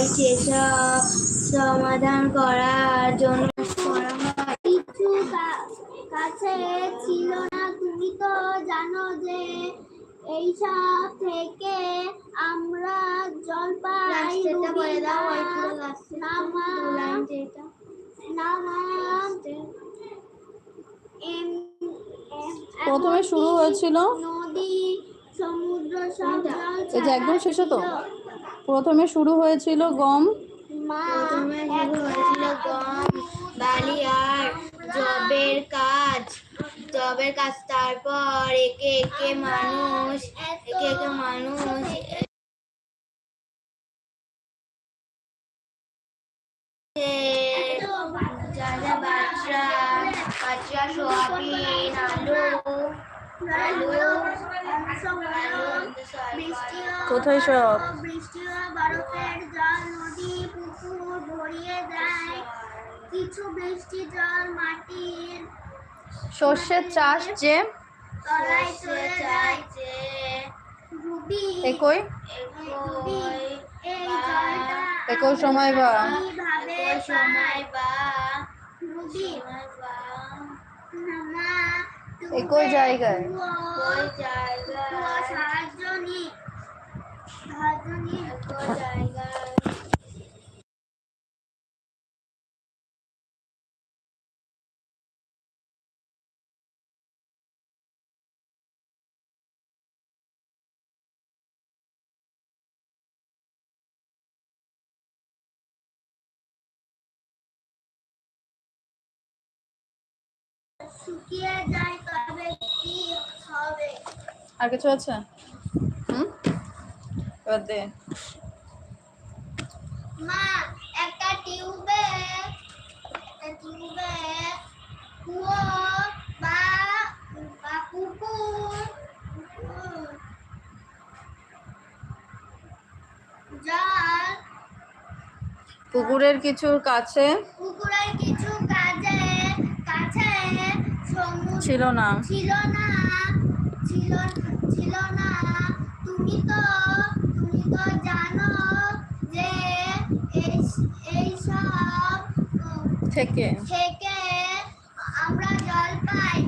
হয় সেসব সমাধান করার জন্য করা হয় কিছু কাছে ছিল না। তুমি তো জানো যে এইসব থেকে আমরা জল পাই প্রথমে শুরু হয়েছিল নদী সমুদ্র সব এই যে একদম শেষে তো? প্রথমে শুরু হয়েছিল গম। বালি আর জবের কাজ। জবের কাজ তারপর একে একে মানুষ, একে একে মানুষ। বাচ্চা বাচ্চা, সোয়াবিন, আলু। কোথায় সব? বৃষ্টি ও বরফের জল নদী পুকুর ভরিয়ে যায় কিছু বৃষ্টি জল মাটির সর্ষের চাষ যে তলায় চলে যায় যে রুবি একই? এই জলটা একই সময় বা? সময় বা? রুবি সময় বা নামা একই জায়গায় ওই জায়গায় সাহায্য নি সাহায্য নি ওই জায়গায় শুকিয়ে যায় তবে কি হবে আর কিছু আছে? হুম? এবার দে। মা একটা টিউবে একটা টিউবে কুয়ো বা বা পুকুর পুকুর, জল। পুকুরের কিছুর কাছে? পুকুরের কিছু কাজে কাছে সমুদ্র ছিল না। ছিল না ছিল ছিল না। তুমি তো তুমি তো জানো যে এই সব থেকে। থেকে আমরা জল পাই।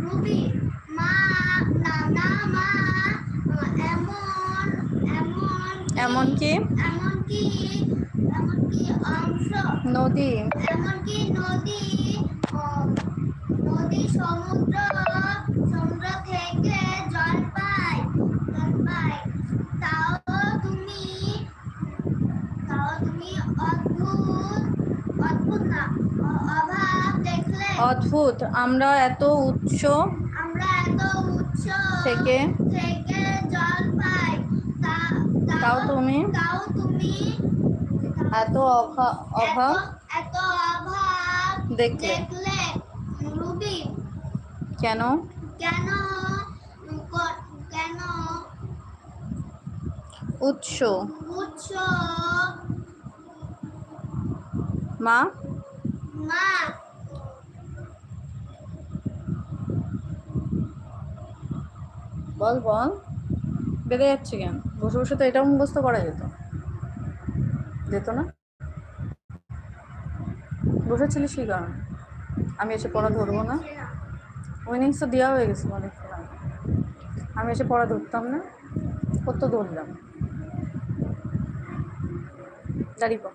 রুবি মা না না মা এমন এমন এমনকি এমনকি এমনকি অংশ? নদী। এমনকি নদী ও, নদী সমুদ্র সমুদ্র অদ্ভুত। আমরা এত আমরা এত উচ্চ থেকে থেকে জল পাই তাও তুমি? তাও তুমি? এত অভাব? এত- অভাব দেখলে? দেখলে রুবি? কেন? কেন? কেন? উৎস উৎস মা? মা? বল বল। বেড়ে যাচ্ছে কেন? বসে বসে তো এটাও মুখস্থ করা যেত। যেত না। বসেছিলিস কি কারণ? আমি এসে পড়া ধরবো না। উইনিংস তো দেওয়া হয়ে গেছে অনেকক্ষণ আমি এসে পড়া ধরতাম না। কত ধরলাম? দাঁড়িয়ে পড়।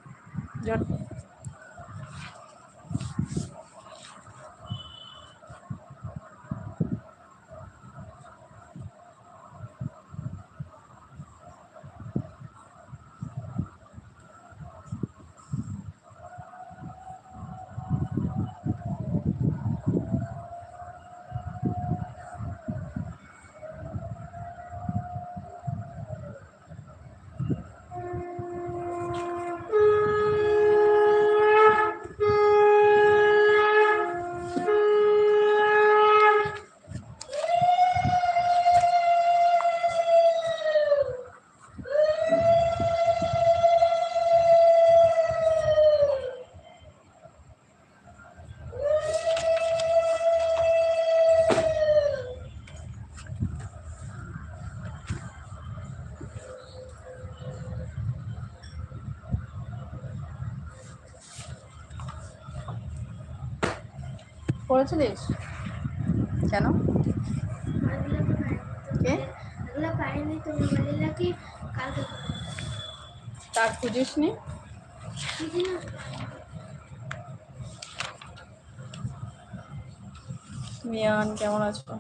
করেছিলিস কেন? কে? নাকি তার খুঁজিস নি মিয়ান কেমন আছো?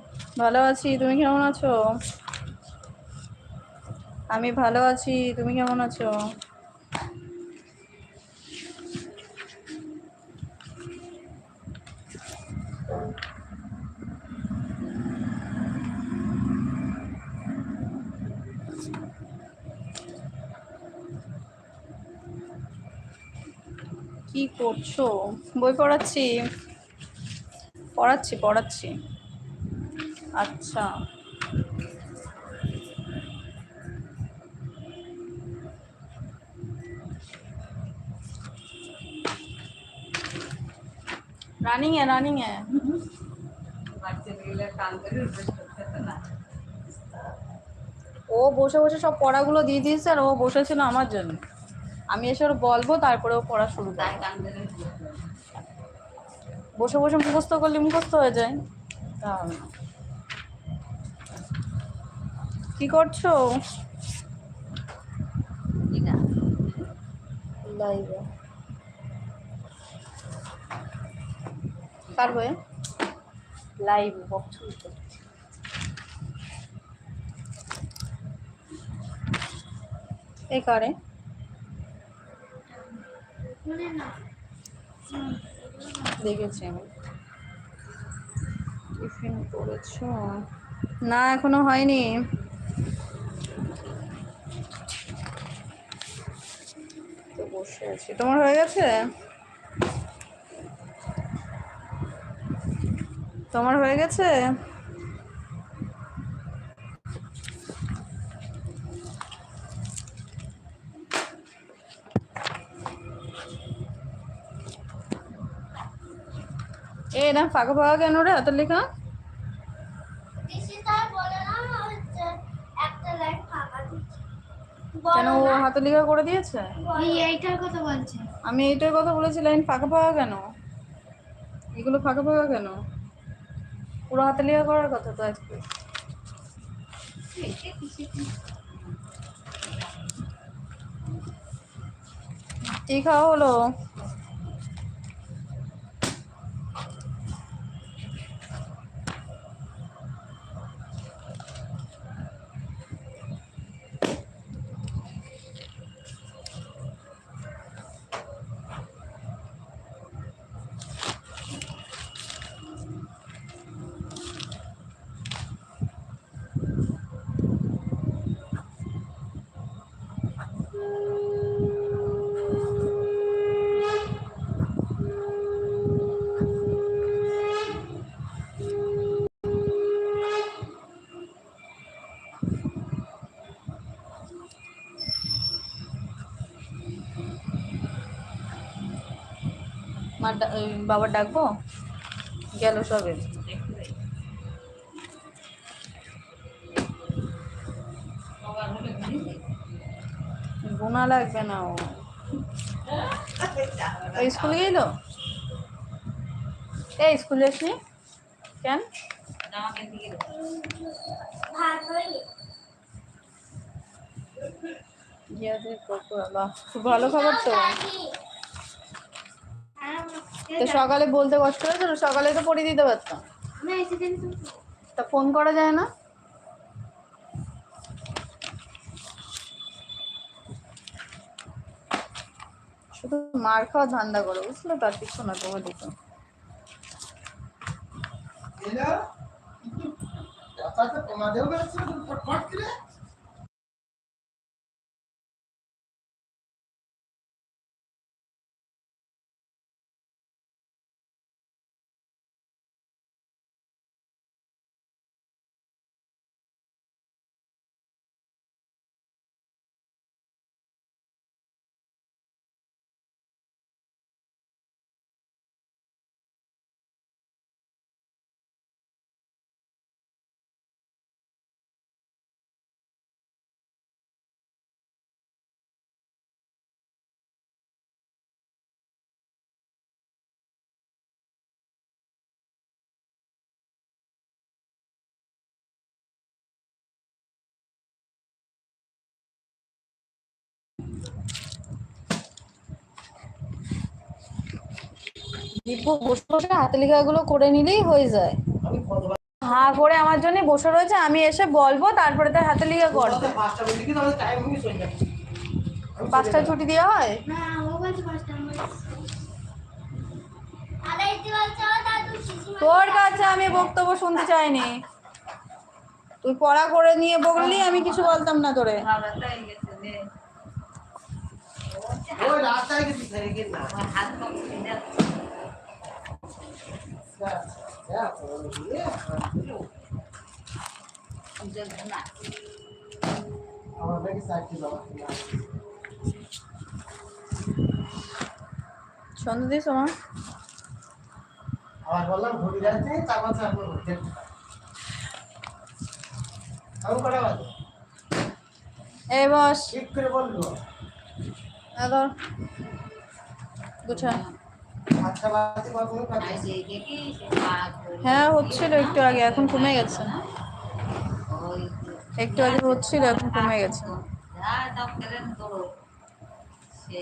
ভালো আছি তুমি কেমন আছো? আমি ভালো আছি তুমি কেমন আছো? কি করছ? বই পড়াচ্ছি। পড়াচ্ছি পড়াচ্ছি। আচ্ছা। রানিং এ রানিং এ। ও বসে বসে সব পড়াগুলো দিয়ে দিয়েছে আর ও বসেছিল আমার জন্য। আমি এসে ওর বলব তারপরে ও পড়া শুরু করবে। বসে বসে মুখস্থ করলে মুখস্থ হয়ে যায়। তা হবে না। কি করছ? লাইভে। কার বয়ে লাইভ বক্স এই কারে? দেখেছি আমি। টিফিন করেছ? না, এখনও হয়নি। তো বসে আছি। তোমার হয়ে গেছে? তোমার হয়ে গেছে এ না ফাঁকা ফাঁকা কেন রে হাতের লেখা? কেন ও হাতের লেখা করে দিয়েছে? এই এইটার কথা বলছে আমি এইটার কথা বলেছি, লাইন ফাঁকা ফাঁকা কেন? এগুলো ফাঁকা ফাঁকা কেন? পুরো হাতে লেখা করার কথা তো আজকে। কি খাওয়া হলো? মার বাবার ডাকবো? গেল সবে। গোনা লাগবে না ও। স্কুলে গেল? এই স্কুলে আসনি কেন? ভালো খাবার তো। তো সকালে বলতে কষ্ট হয়েছিল সকালে তো পড়িয়ে দিতে পারতাম। আমি এসে দিন তো। তা ফোন করা যায় না? শুধু মার খাওয়া ধান্দা করো বুঝলো তার কিছু না তোমার দিকে এলা দীপু বসে বসে হাতে লেখাগুলো করে নিলেই হয়ে যায়। আমি হা করে আমার জন্য বসে রয়েছে আমি এসে বলব তারপরে তার হাতে লিখে করবে। পাঁচটায় ছুটি দেওয়া হয়? তোর কাছে আমি বক্তব্য শুনতে চাইনি। তুই পড়া করে নিয়ে বললি আমি কিছু বলতাম না তোরে। ওই রাস্তায় গেছি ছেড়ে গেল না আমার নাকি চাকরি বাবা সন্ধ্যে দিস আমার আবার বললাম ঘুরে যাচ্ছে চাপা দেখতে আমি কটা বাজে? এই বস। ঠিক করে বলল। এবার গুছা আচ্ছা বাজে কখনো কাছে হ্যাঁ হচ্ছিল একটু আগে এখন কমে গেছে। একটু আগে হচ্ছিল এখন কমে গেছে। সে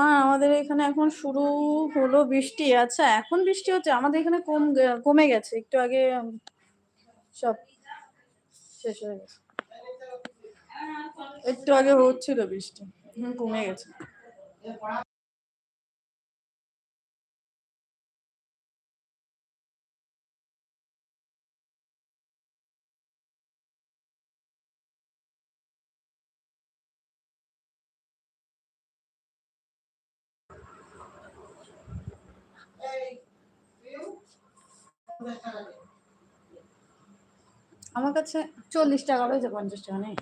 আর আমাদের এখানে এখন শুরু হলো বৃষ্টি। আচ্ছা এখন বৃষ্টি হচ্ছে, আমাদের এখানে কম, কমে গেছে। একটু আগে সব শেষ হয়ে গেছে। একটু আগে হচ্ছিল বৃষ্টি কমে গেছে। আমার কাছে চল্লিশ টাকা রয়েছে পঞ্চাশ টাকা নেই।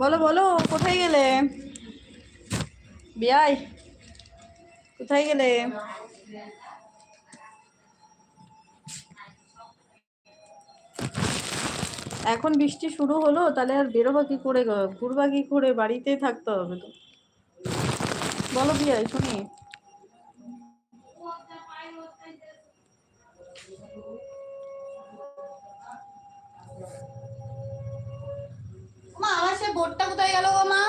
বলো বলো, কোথায় গেলে? বিয়াই, কোথায় গেলে? এখন বৃষ্টি শুরু হলো, তাহলে আর বেরোবা কি করে? ঘুরবা কি করে? বাড়িতে থাকতে হবে তো। বলো বিয়াই, শুনি। বোর্ডটা কোথায় গেল গো মা?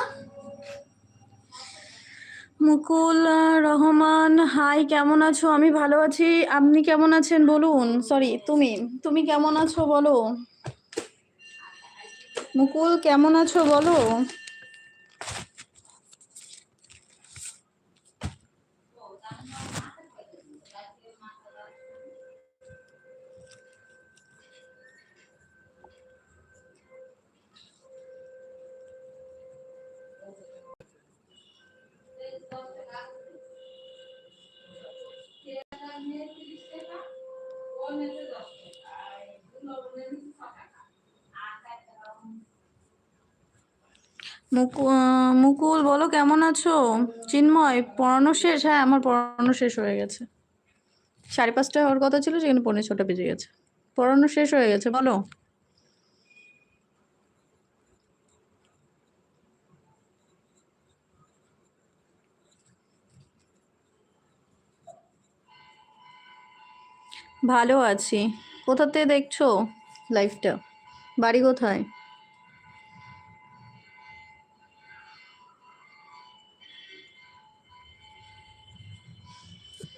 মুকুল রহমান, হাই, কেমন আছো? আমি ভালো আছি। আপনি কেমন আছেন বলুন? সরি তুমি তুমি কেমন আছো বলো? মুকুল, কেমন আছো বলো? মুকুল বলো, কেমন আছো? চিন্ময়, পড়ানো শেষ? হ্যাঁ আমার পড়ানো শেষ হয়ে গেছে। সাড়ে পাঁচটায় হওয়ার কথা ছিল, সেখানে পৌনে ছটা বেজে গেছে। পড়ানো শেষ হয়ে গেছে, বলো। ভালো আছি। কোথাতে দেখছ লাইফটা? বাড়ি কোথায়?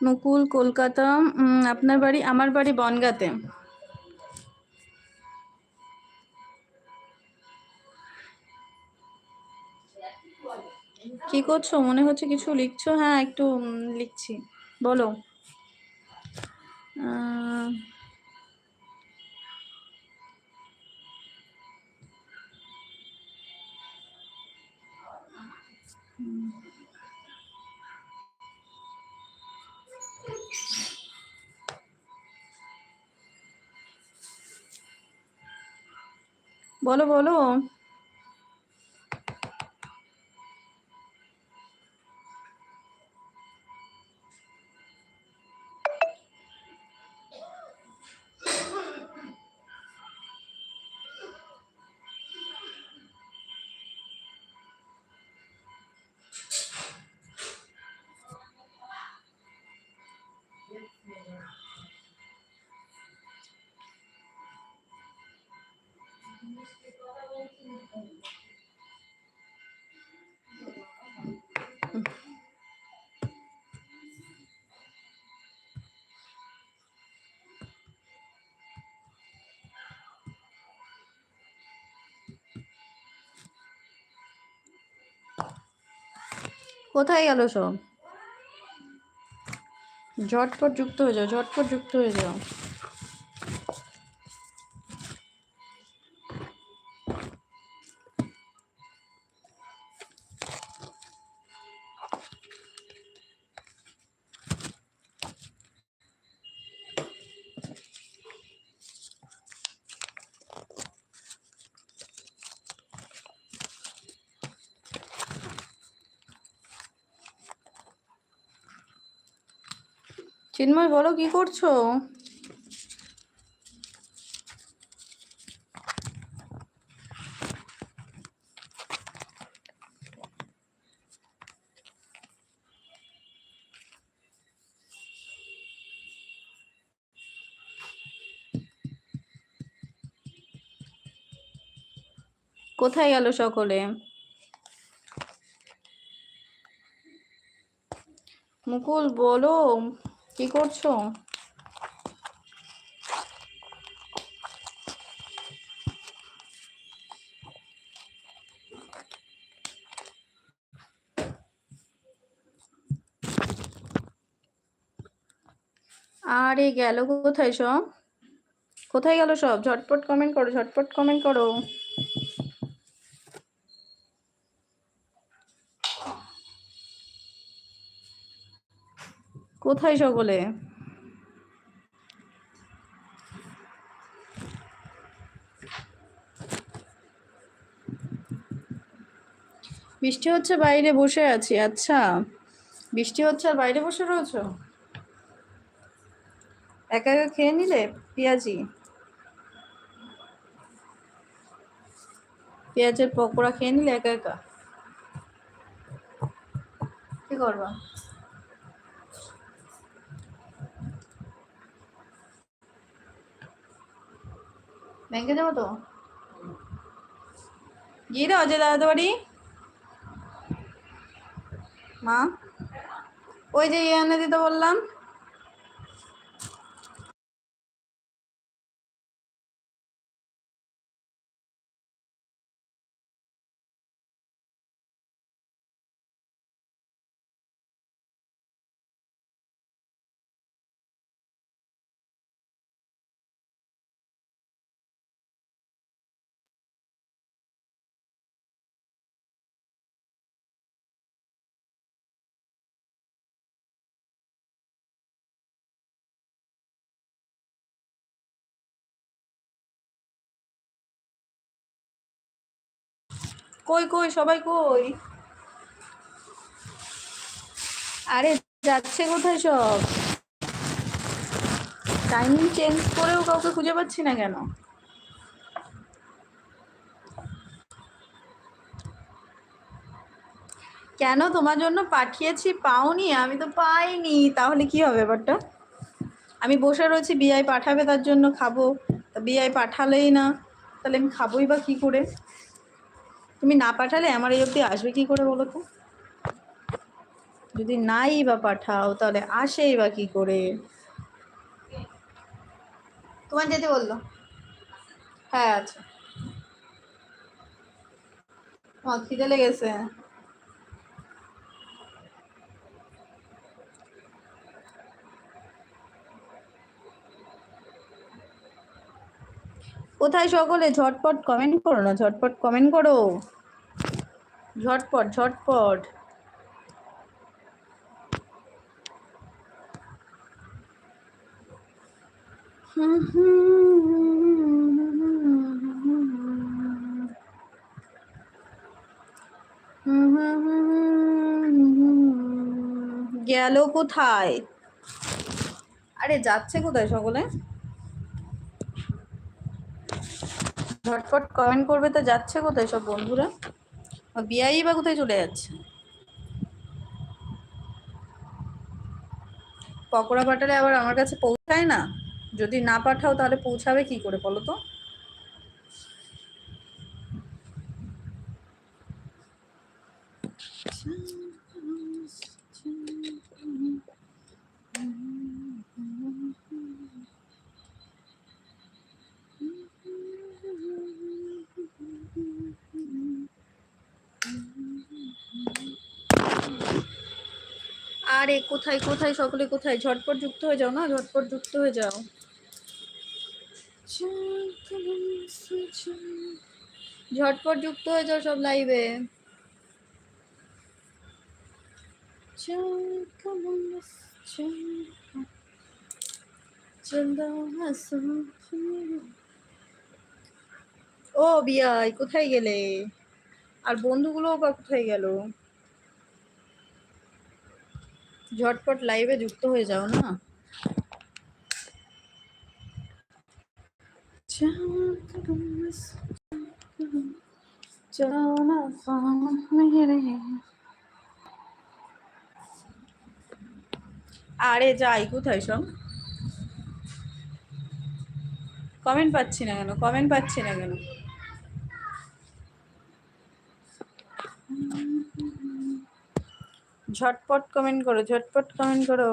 নকুল কলকাতা আপনার বাড়ি আমার বাড়ি বনগাঁতে। কি করছ? মনে হচ্ছে কিছু লিখছো? হ্যাঁ একটু লিখছি। বলো। আহ, বলো বলো। কোথায় গেল সব? ঝটপট যুক্ত হয়ে যাও ঝটপট যুক্ত হয়ে যাও। চিন্ময় বলো কি করছ? কোথায় গেল সকলে? মুকুল বলো। কি করছ? আরে গেল কোথায় সব? কোথায় গেল সব? ঝটপট কমেন্ট করো, ঝটপট কমেন্ট করো। কোথায় সকলে? বৃষ্টি হচ্ছে, বাইরে বসে আছি। আচ্ছা বৃষ্টি হচ্ছে আর বাইরে বসে রয়েছো? একা একা খেয়ে নিলে? পেঁয়াজি। পেঁয়াজের পকোড়া খেয়ে নিলে একা একা? কি করবা? ব্যাংকে যাব তো গিয়ে দাও যে দাদা বাড়ি মা ওই যে ইয়ে এনে দিতে বললাম কই কই, সবাই কই? আরে, যাচ্ছে কোথায় সব? টাইমিং চেঞ্জ করেও কাউকে খুঁজে পাচ্ছি না কেন? কেন তোমার জন্য পাঠিয়েছি পাওনি? আমি তো পাইনি। তাহলে কি হবে ব্যাপারটা? আমি বসে রয়েছি বিআই পাঠাবে তার জন্য খাব। তা বিআই পাঠালেই না। তাহলে আমি খাবোই বা কি করে? তুমি না পাঠালে আমার এই অবধি আসবে কি করে বলো তো? যদি নাই বা পাঠাও তাহলে আসেই বা কি করে? তোমার যেতে বলল? হ্যাঁ আচ্ছা খিদে লেগেছে। কোথায় সকলে? ঝটপট কমেন্ট করো না, ঝটপট কমেন্ট করো। ঝটপট ঝটপট। গেল কোথায়? আরে যাচ্ছে কোথায় সকলে? ঝটপট কমেন্ট করবে তো যাচ্ছে কোথায় সব বন্ধুরা? বিআই বা কোথায় চলে যাচ্ছে? পকোড়া পাঠালে আবার আমার কাছে পৌঁছায় না? যদি না পাঠাও তাহলে পৌঁছাবে কি করে বলো তো? কোথায় কোথায়, সকলে কোথায়? ঝটপট যুক্ত হয়ে যাও না? ঝটপট যুক্ত হয়ে যাও। ঝটপট যুক্ত হয়ে যাও সব লাইভে ও বিয়াই কোথায় গেলে? আর বন্ধুগুলোও বা কোথায় গেল? ঝটপট লাইভে যুক্ত হয়ে যাও, না? আরে যাই, কোথায় সব? কমেন্ট পাচ্ছি না কেন কমেন্ট পাচ্ছি না কেন? ঝটপট কমেন্ট করো, ঝটপট কমেন্ট করো।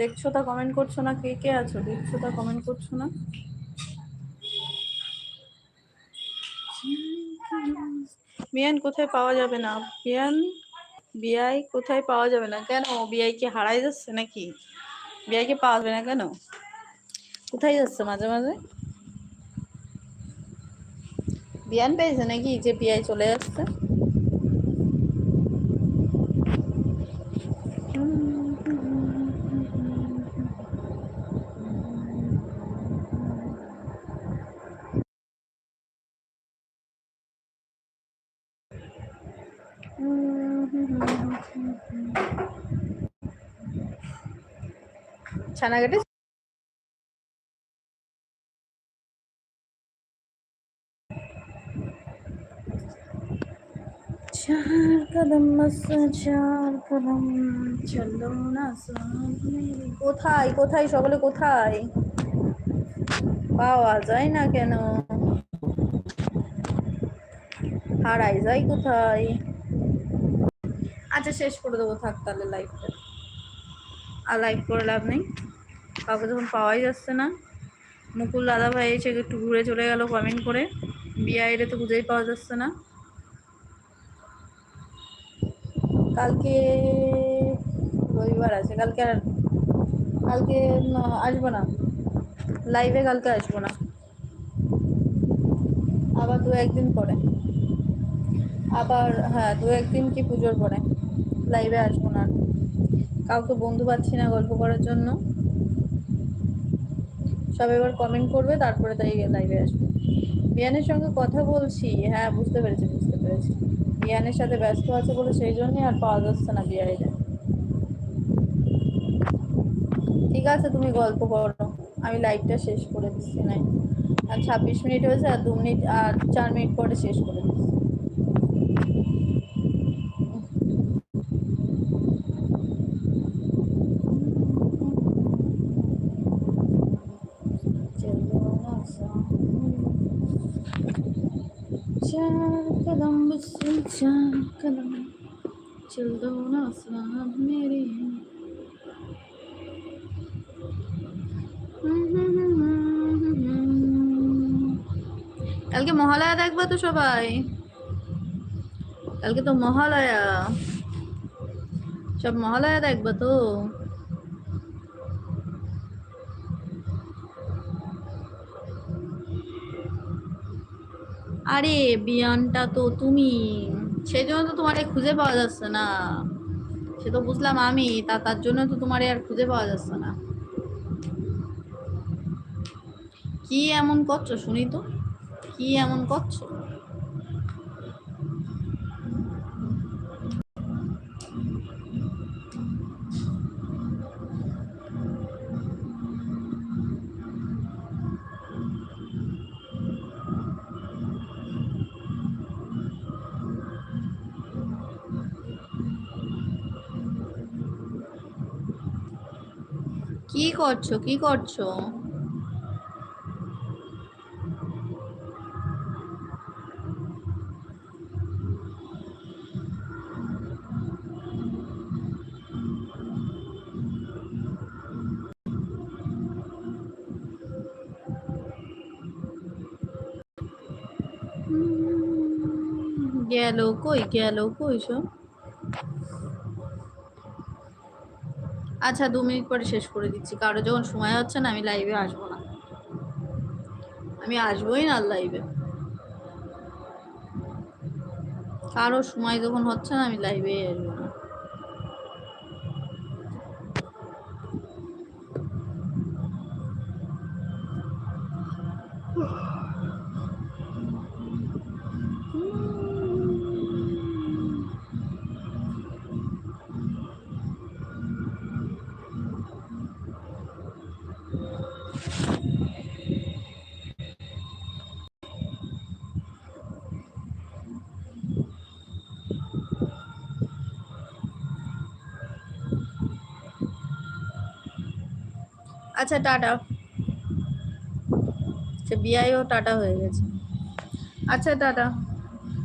দেখছ তা কমেন্ট করছ না? কে কে আছো? দেখছ তা কমেন্ট করছ না? বিয়ান কোথায় পাওয়া যাবে না? বিয়ান বিআই কোথায় পাওয়া যাবে না? কেন? বিআই কি হারাই যাচ্ছে নাকি? বিআইকে পাওয়া যাবে না কেন? কোথায় যাচ্ছে মাঝে মাঝে? বিয়ান পেয়েছে নাকি যে বিআই চলে যাচ্ছে ছানাঘাটে चार कदम बस चार कदम চলো না সামনে কোথায় কোথায় সকলে কোথায় পাওয়া যায় না কেন হারাই যায় কোথায় আচ্ছা শেষ করে দেবো থাক তাহলে লাইভটা আর লাইভ করে লাভ নেই কাউকে যখন পাওয়াই যাচ্ছে না। মুকুল দাদা ভাই এসে একটু ঘুরে চলে গেল কমেন্ট করে। বিআইরে তো খুঁজেই পাওয়া যাচ্ছে না। কালকে রবিবার আছে, কালকে আর কালকে আসব না। লাইভে কালকে আসব না। আবার দু একদিন পরে। আবার হ্যাঁ দু একদিন কি পুজোর পরে। লাইভে আসব না। কাউকে বন্ধু পাচ্ছি না গল্প করার জন্য। সব এবার কমেন্ট করবে, তারপরে তাই লাইভে আসবে। বিয়ানের সঙ্গে কথা বলছি। হ্যাঁ বুঝতে পেরেছি বুঝতে পেরেছি। বিয়ানের সাথে ব্যস্ত আছে বলে সেই জন্যই আর পাওয়া যাচ্ছে না বিয়াইরে ঠিক আছে, তুমি গল্প করো। আমি লাইভটা শেষ করে দিচ্ছি, নাই। আর ছাব্বিশ মিনিট হয়েছে, আর দু মিনিট, আর চার মিনিট পরে শেষ করে দিচ্ছি। कदम बस चार कदम चल दो ना साथ मेरे কালকে মহালয়া দেখবা তো সবাই কালকে তো মহালয়া সব মহালয়া দেখবা তো আরে বিয়ানটা তো তুমি সেই জন্য তো তোমারে খুঁজে পাওয়া যাচ্ছে না। সে তো বুঝলাম আমি, তা তার জন্য তো তোমারে আর খুঁজে পাওয়া যাচ্ছে না। কি এমন করছ শুনি তো? কি এমন করছ? কি করছ? কি করছ? গেল কই? গেল কই সব? আচ্ছা দু মিনিট পরে শেষ করে দিচ্ছি। কারও যখন সময় হচ্ছে না, আমি লাইভে আসব না। আমি আসবোই না লাইভে কারও সময় যখন হচ্ছে না, আমি লাইভে আসব না। আচ্ছা টাটা। আচ্ছা বিআইও টাটা হয়ে গেছে। আচ্ছা টাটা।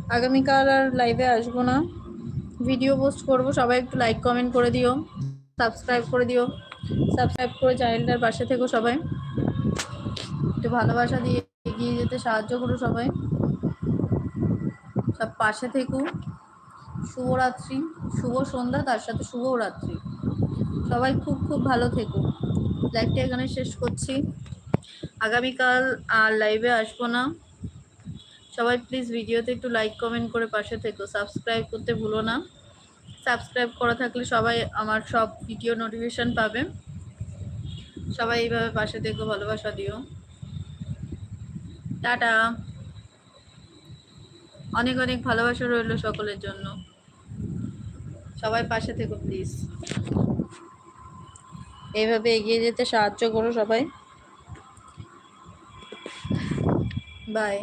আগামীকাল আর লাইভে আসব না। ভিডিও পোস্ট করব, সবাই একটু লাইক কমেন্ট করে দিও। সাবস্ক্রাইব করে দিও। সাবস্ক্রাইব করে চ্যানেলটার পাশে থেকো সবাই। একটু ভালোবাসা দিয়ে এগিয়ে যেতে সাহায্য করো সবাই। সব পাশে থেকো। শুভরাত্রি। শুভ সন্ধ্যা, তার সাথে শুভ রাত্রি। সবাই খুব খুব ভালো থেকো। লাইভটা এখানে শেষ করছি। আগামীকাল আর লাইভে আসব না। সবাই প্লিজ ভিডিওতে একটু লাইক কমেন্ট করে পাশে থেকো। সাবস্ক্রাইব করতে ভুলো না। সাবস্ক্রাইব করা থাকলে সবাই আমার সব ভিডিও নোটিফিকেশন পাবে। সবাই এইভাবে পাশে থেকো, ভালোবাসা দিও। টাটা। অনেক অনেক ভালোবাসা রইল সকলের জন্য। সবাই পাশে থেকো প্লিজ এইভাবে এগিয়ে যেতে সাহায্য করো সবাই। বাই